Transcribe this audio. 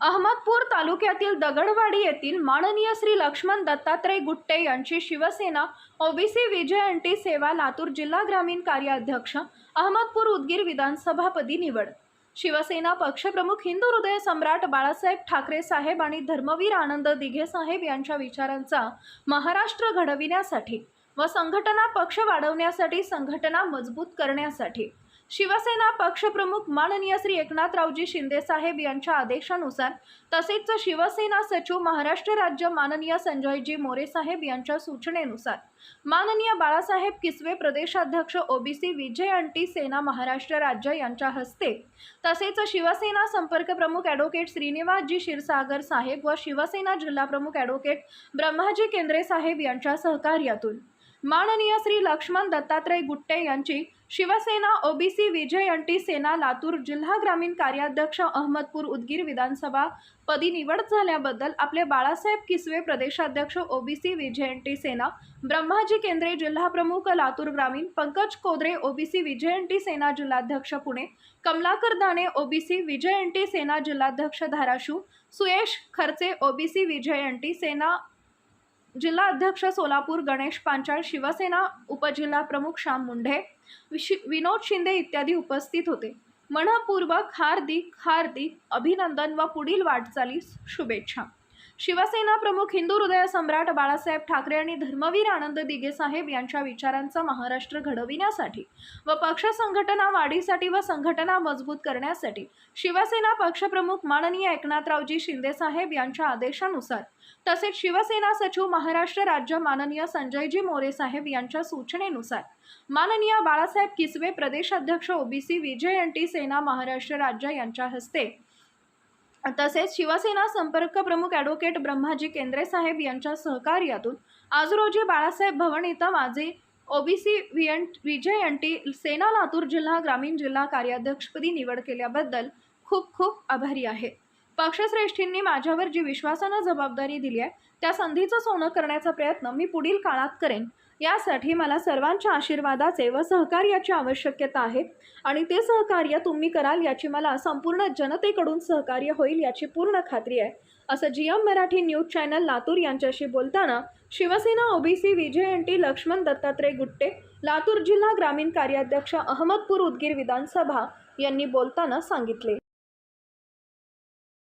अहमदपूर तालुक्यातील दगडवाडी येथील माननीय श्री लक्ष्मण दत्तात्रय गुट्टे यांची शिवसेना ओबीसी अंटी सेवा लातूर जिल्हा ग्रामीण कार्याध्यक्ष अहमदपूर उदगीर विधानसभापदी निवड. शिवसेना पक्षप्रमुख हिंदू हृदय सम्राट बाळासाहेब ठाकरे साहेब आणि धर्मवीर आनंद दिघे साहेब यांच्या विचारांचा महाराष्ट्र घडविण्यासाठी व संघटना पक्ष वाढवण्यासाठी संघटना मजबूत करण्यासाठी शिवसेना पक्षप्रमुख माननीय श्री एकनाथरावजी शिंदेसाहेब यांच्या आदेशानुसार तसेच शिवसेना सचिव महाराष्ट्र राज्य माननीय संजयजी मोरेसाहेब यांच्या सूचनेनुसार माननीय बाळासाहेब किसवे प्रदेशाध्यक्ष OBC VJ NT Sena Maharashtra राज्य यांच्या हस्ते तसेच शिवसेना संपर्क प्रमुख ॲडव्होकेट श्रीनिवासजी क्षीरसागर साहेब व शिवसेना जिल्हा प्रमुख ॲडव्होकेट ब्रह्माजी केंद्रे साहेब यांच्या सहकार्यातून माननीय श्री लक्ष्मण दत्तात्रय गुट्टे यांची शिवसेना ओबीसी अंटी सेना लातूर जिल्हा ग्रामीण कार्याध्यक्ष अहमदपूर उदगीर विधानसभा पदी निवड झाल्याबद्दल आपले बाळासाहेब किसवे प्रदेशाध्यक्ष ओबीसी विजयंती सेना ब्रह्माजी केंद्रे जिल्हा प्रमुख लातूर ग्रामीण पंकज कोदरे ओबीसी अंटी सेना जिल्हाध्यक्ष पुणे कमलाकर दाणे ओबीसी विजयंती सेना जिल्हाध्यक्ष धाराशिव सुयेश खर्चे ओबीसी अंटी सेना जिल्हा अध्यक्ष सोलापूर गणेश पांचाळ शिवसेना उपजिल्हा प्रमुख श्याम मुंढे विशि विनोद शिंदे इत्यादी उपस्थित होते. मनपूर्वक हार्दिक हार्दिक अभिनंदन व पुढील वाटचालीस शुभेच्छा. शिवसेना प्रमुख हिंदू हृदय सम्राट बाळासाहेब ठाकरे आणि धर्मवीर आनंद दिघे साहेब यांच्या विचारांचा महाराष्ट्र घडविण्यासाठी व पक्ष संघटना वाढीसाठी व संघटना मजबूत करण्यासाठी शिवसेना पक्षप्रमुख माननीय एकनाथरावजी शिंदे साहेब यांच्या आदेशानुसार तसेच शिवसेना सचिव महाराष्ट्र राज्य माननीय संजयजी मोरे साहेब यांच्या सूचनेनुसार माननीय बाळासाहेब किसवे प्रदेशाध्यक्ष ओबीसी टी सेना महाराष्ट्र राज्य यांच्या हस्ते तसेच शिवसेना संपर्क प्रमुख ॲडव्होकेट ब्रह्माजी केंद्रे साहेब यांच्या सहकार्यातून आज रोजी बाळासाहेब भवन इथं माझे ओबीसी वियन विजयंती सेना लातूर जिल्हा ग्रामीण जिल्हा कार्याध्यक्षपदी निवड केल्याबद्दल खूप खूप आभारी आहे. पक्षश्रेष्ठींनी माझ्यावर जी विश्वासानं जबाबदारी दिली आहे त्या संधीचं सोनं करण्याचा प्रयत्न मी पुढील काळात करेन. यासाठी मला सर्वांच्या आशीर्वादाचे व सहकार्याची आवश्यकता आहे. आणि ते सहकार्य तुम्ही कराल याची मला संपूर्ण जनतेकडून सहकार्य होईल याची पूर्ण खात्री आहे. असं G M Marathi news channel Latur यांच्याशी बोलताना शिवसेना ओबीसी टी लक्ष्मण दत्तात्रय गुट्टे लातूर जिल्हा ग्रामीण कार्याध्यक्ष अहमदपूर उदगीर विधानसभा यांनी बोलताना सांगितले.